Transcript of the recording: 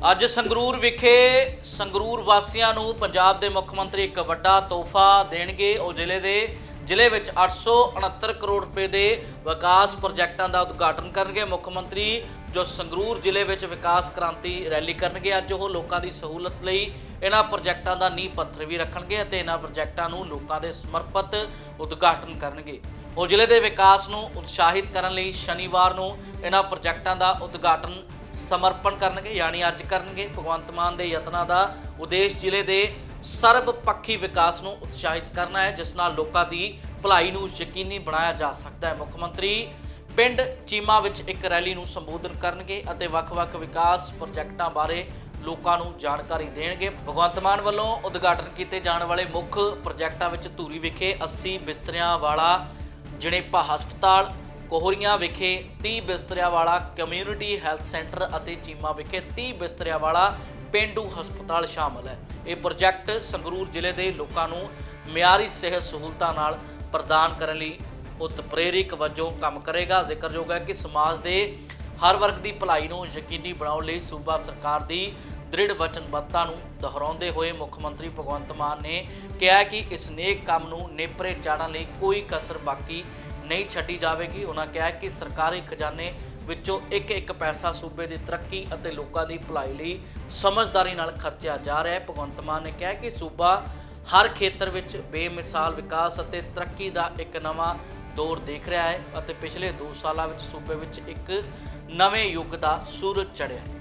ਅੱਜ ਸੰਗਰੂਰ ਵਿਖੇ ਸੰਗਰੂਰ ਵਾਸੀਆਂ ਨੂੰ ਪੰਜਾਬ ਦੇ ਮੁੱਖ ਮੰਤਰੀ ਇੱਕ ਵੱਡਾ ਤੋਹਫਾ ਦੇਣਗੇ। ਉਹ ਜ਼ਿਲ੍ਹੇ ਦੇ, ਜ਼ਿਲ੍ਹੇ ਵਿੱਚ 869 ਕਰੋੜ ਰੁਪਏ ਦੇ ਵਿਕਾਸ ਪ੍ਰੋਜੈਕਟਾਂ ਦਾ ਉਦਘਾਟਨ ਕਰਨਗੇ। ਮੁੱਖ ਮੰਤਰੀ ਜੋ ਸੰਗਰੂਰ ਜ਼ਿਲ੍ਹੇ ਵਿੱਚ ਵਿਕਾਸ ਕ੍ਰਾਂਤੀ ਰੈਲੀ ਕਰਨਗੇ, ਅੱਜ ਉਹ ਲੋਕਾਂ ਦੀ ਸਹੂਲਤ ਲਈ ਇਹਨਾਂ ਪ੍ਰੋਜੈਕਟਾਂ ਦਾ ਨੀਂਹ ਪੱਥਰ ਵੀ ਰੱਖਣਗੇ ਅਤੇ ਇਹਨਾਂ ਪ੍ਰੋਜੈਕਟਾਂ ਨੂੰ ਲੋਕਾਂ ਦੇ ਸਮਰਪਿਤ ਉਦਘਾਟਨ ਕਰਨਗੇ। ਉਹ ਜ਼ਿਲ੍ਹੇ ਦੇ ਵਿਕਾਸ ਨੂੰ ਉਤਸ਼ਾਹਿਤ ਕਰਨ ਲਈ ਸ਼ਨੀਵਾਰ ਨੂੰ ਇਹਨਾਂ ਪ੍ਰੋਜੈਕਟਾਂ ਦਾ ਉਦਘਾਟਨ ਸਮਰਪਣ ਕਰਨਗੇ, ਯਾਨੀ ਅੱਜ ਕਰਨਗੇ ਭਗਵੰਤ ਮਾਨ ਦੇ ਯਤਨਾਂ ਦਾ ਉਦੇਸ਼ ਜ਼ਿਲ੍ਹੇ ਦੇ ਸਰਬ ਪੱਖੀ ਵਿਕਾਸ ਨੂੰ ਉਤਸ਼ਾਹਿਤ ਕਰਨਾ ਹੈ, ਜਿਸ ਨਾਲ ਲੋਕਾਂ ਦੀ ਭਲਾਈ ਨੂੰ ਯਕੀਨੀ ਬਣਾਇਆ ਜਾ ਸਕਦਾ ਹੈ। ਮੁੱਖ ਮੰਤਰੀ ਪਿੰਡ ਚੀਮਾ ਵਿੱਚ ਇੱਕ ਰੈਲੀ ਨੂੰ ਸੰਬੋਧਨ ਕਰਨਗੇ ਅਤੇ ਵੱਖ-ਵੱਖ ਵਿਕਾਸ ਪ੍ਰੋਜੈਕਟਾਂ ਬਾਰੇ ਲੋਕਾਂ ਨੂੰ ਜਾਣਕਾਰੀ ਦੇਣਗੇ। ਭਗਵੰਤ ਮਾਨ ਵੱਲੋਂ ਉਦਘਾਟਨ ਕੀਤੇ ਜਾਣ ਵਾਲੇ ਮੁੱਖ ਪ੍ਰੋਜੈਕਟਾਂ ਵਿੱਚ ਧੂਰੀ ਵਿਖੇ 80 ਬਿਸਤਰਿਆਂ ਵਾਲਾ ਜਣੇਪਾ ਹਸਪਤਾਲ ਕੋਹਰੀਆਂ ਵਿਖੇ 30 ਬਿਸਤਰਿਆਂ ਵਾਲਾ ਕਮਿਊਨਿਟੀ ਹੈਲਥ ਸੈਂਟਰ ਅਤੇ ਚੀਮਾ ਵਿਖੇ 30 ਬਿਸਤਰਿਆਂ ਵਾਲਾ ਪਿੰਡੂ ਹਸਪਤਾਲ ਸ਼ਾਮਲ ਹੈ। ਇਹ ਪ੍ਰੋਜੈਕਟ ਸੰਗਰੂਰ ਜ਼ਿਲ੍ਹੇ ਦੇ ਲੋਕਾਂ ਨੂੰ ਮਿਆਰੀ ਸਿਹਤ ਸਹੂਲਤਾਂ ਨਾਲ ਪ੍ਰਦਾਨ ਕਰਨ ਲਈ ਉਤਪ੍ਰੇਰਿਕ ਵਜੋਂ ਕੰਮ ਕਰੇਗਾ। ਜ਼ਿਕਰਯੋਗ ਹੈ ਕਿ ਸਮਾਜ ਦੇ ਹਰ ਵਰਗ ਦੀ ਭਲਾਈ ਨੂੰ ਯਕੀਨੀ ਬਣਾਉਣ ਲਈ ਸੂਬਾ ਸਰਕਾਰ ਦੀ ਦ੍ਰਿੜ ਵਚਨਬੱਧਤਾ ਨੂੰ ਦੁਹਰਾਉਂਦੇ ਹੋਏ ਮੁੱਖ ਮੰਤਰੀ ਭਗਵੰਤ ਮਾਨ ਨੇ ਕਿਹਾ ਕਿ ਇਸ ਨੇਕ ਕੰਮ ਨੂੰ ਨੇਪਰੇ ਚਾੜਨ ਲਈ ਕੋਈ ਕਸਰ ਬਾਕੀ ਨਹੀਂ ਛੱਡੀ ਜਾਵੇਗੀ। ਉਹਨਾਂ ਕਿਹਾ ਕਿ ਸਰਕਾਰੀ ਖਜ਼ਾਨੇ ਵਿੱਚੋਂ ਇੱਕ ਇੱਕ ਪੈਸਾ ਸੂਬੇ ਦੀ ਤਰੱਕੀ ਅਤੇ ਲੋਕਾਂ ਦੀ ਭਲਾਈ ਲਈ ਸਮਝਦਾਰੀ ਨਾਲ ਖਰਚਿਆ ਜਾ ਰਿਹਾ ਹੈ। ਭਗਵੰਤ ਮਾਨ ਨੇ ਕਿਹਾ ਕਿ ਸੂਬਾ ਹਰ ਖੇਤਰ ਵਿੱਚ ਬੇਮਿਸਾਲ ਵਿਕਾਸ ਅਤੇ ਤਰੱਕੀ ਦਾ ਇੱਕ ਨਵਾਂ ਦੌਰ ਦੇਖ ਰਿਹਾ ਹੈ ਅਤੇ ਪਿਛਲੇ 2 ਸਾਲਾਂ ਵਿੱਚ ਸੂਬੇ ਵਿੱਚ ਇੱਕ ਨਵੇਂ ਯੁੱਗ ਦਾ ਸੂਰਜ ਚੜ੍ਹਿਆ ਹੈ।